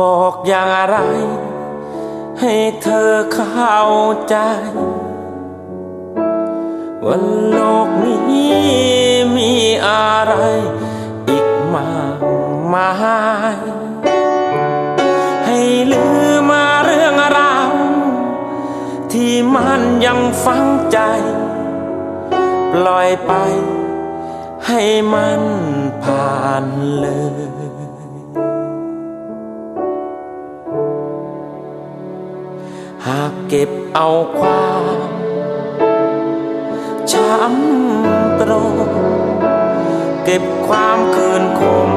บอกอย่างไร ให้เธอเข้าใจว่าโลกนี้มีอะไร อีกมากมายให้ลืมมาเรื่องราวที่มันยังฝังใจ ปล่อยไปให้มันผ่านเลย กเก็บเอาความช้ำตรงเก็บความคืนขม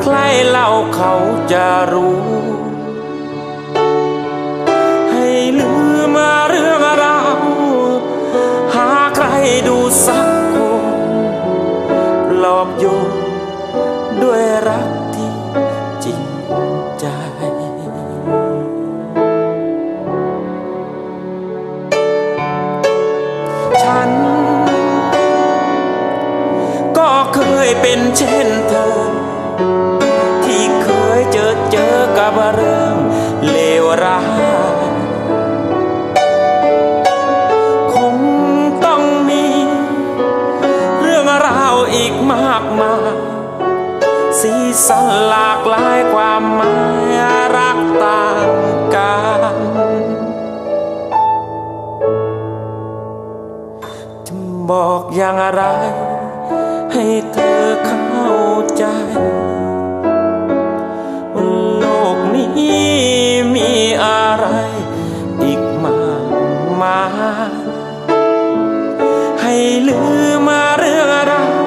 ใครเล่าเขาจะรู้ เคยเป็นเช่นเธอ ที่เคยเจอเจอกับเรื่องเลวร้ายคงต้องมี เรื่องราวอีกมากมายสีสันหลากหลายความหมายรักต่างกันจะบอกอย่างไร ให้เธอเข้าใจว่าโลกนี้มีอะไรอีกมากมายให้ลืมมาเรื่องราว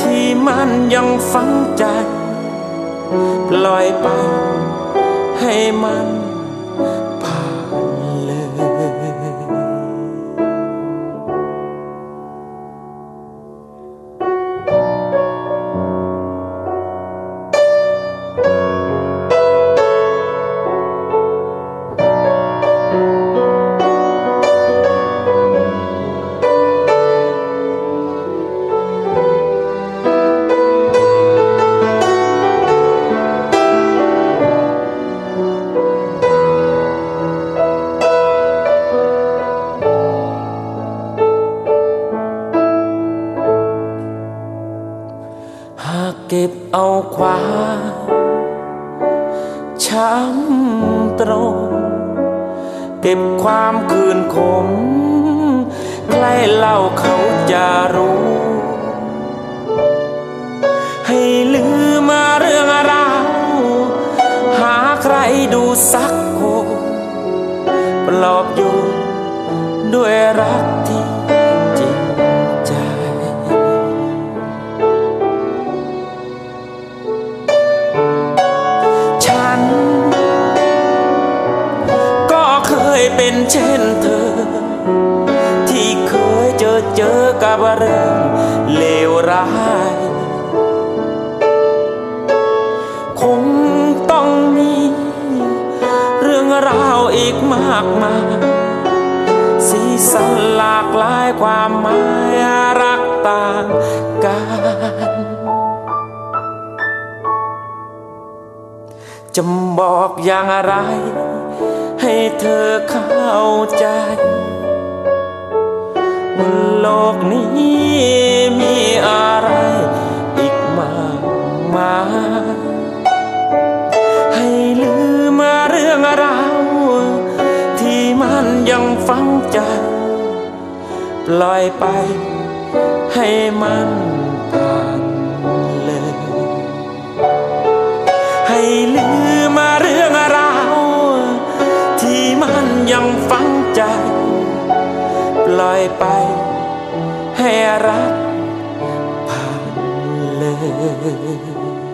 ที่มันยังฝังใจ ปล่อยไปให้มัน เก็บเอาความช้ำตรง เก็บความคืนขมใครเล่าเขาจะรู้ ให้ลืมมาเรื่องราวหาใครดูสักคนปลอบโยนด้วยรัก เธอ ที่เคยเจอเจอกับเรื่องเลวร้าย คงต้องมี เรื่องราวอีกมากมาย สีสันหลากหลายความหมายรักต่างกันจะบอกอย่างไร เธอเข้าใจว่าโลกนี้มีอะไรอีกมากมายให้ลืมมาเรื่องราวที่มันยังฝังใจ ปล่อยไปให้มันผ่านเลย ให้ลืม ฝังใจ ปล่อยไปให้รักผ่านเลย